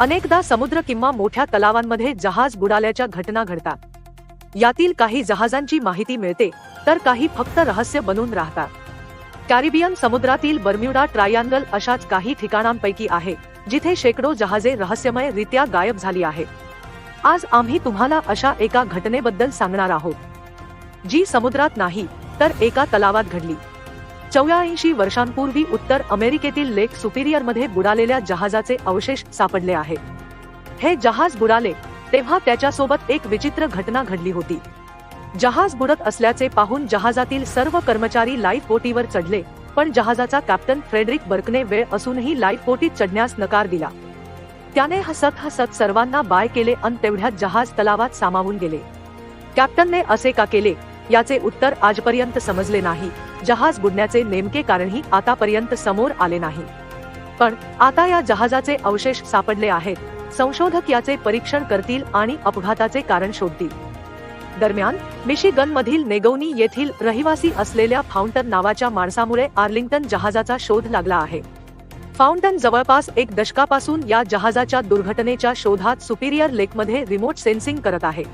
अनेकदा समुद्र किंवा मोठ्या तलावांमध्ये जहाज बुडाल्याच्या घटना घडतात. यातील काही जहाजांची माहिती मिळते तर काही फक्त रहस्य बनून राहतात. कॅरिबियन समुद्रातील बर्म्युडा ट्रायंगल अशाच काही ठिकाणांपैकी आहे जिथे शेकडो जहाजे रहस्यमय रित्या गायब झाली आहे आज आम्ही तुम्हाला अशा एका घटनेबद्दल सांगणार आहोत. जी समुद्रात नाही तर एका तलावात घडली. चौऱ्याऐंशी वर्षांपूर्वी उत्तर अमेरिकेतील लेक सुपिरियरमध्ये बुडालेल्या जहाजाचे अवशेष सापडले आहेत हे जहाज बुडाले तेव्हा त्याच्यासोबत एक विचित्र घटना घडली होती. जहाज बुडत असल्याचे पाहून जहाजातील सर्व कर्मचारी लाईफ बोटीवर चढले पण जहाजाचा कॅप्टन फ्रेडरिक बर्कने वेळ असूनही लाईफ बोटीत चढण्यास नकार दिला. त्याने हसत हसत सर्वांना बाय केले अन तेवढ्यात जहाज तलावात सामावून गेले. कॅप्टनने असे का केले? याचे उत्तर आजपर्यंत समजले नाही. जहाज बुडण्याचे नेमके कारणही आतापर्यंत समोर आले नाही. पण आता या जहाजाचे अवशेष सापडले आहेत. संशोधक याचे परीक्षण करतील आणि अपघाताचे कारण शोधतील. दरम्यान मिशिगन मधील नेगौनी येथील रहिवासी असलेल्या फाउंटन नावाच्या माणसामुळे आर्लिंग्टन जहाजाचा शोध लागला आहे. फाउंटन जवळपास एक दशकापासून या जहाजाच्या दुर्घटनेच्या शोधात सुपिरियर लेकमध्ये रिमोट सेन्सिंग करत आहे.